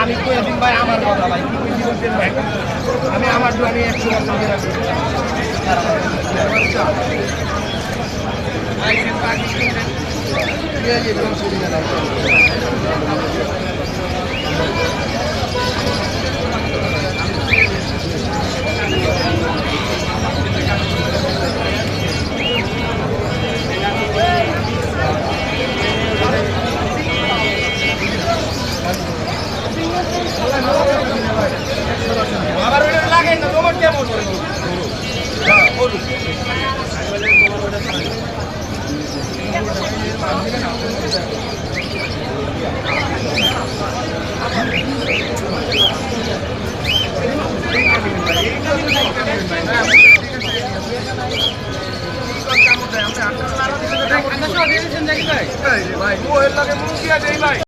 আমি কয়েকদিন ভাই আমার কথা ভাই কি বুঝি বলছেন ভাই আমি আমার দোকানে একশো বছর দিয়ে রাখি ঠিক ভাই ও এর লাগে মুখ দিয়া দেই ভাই।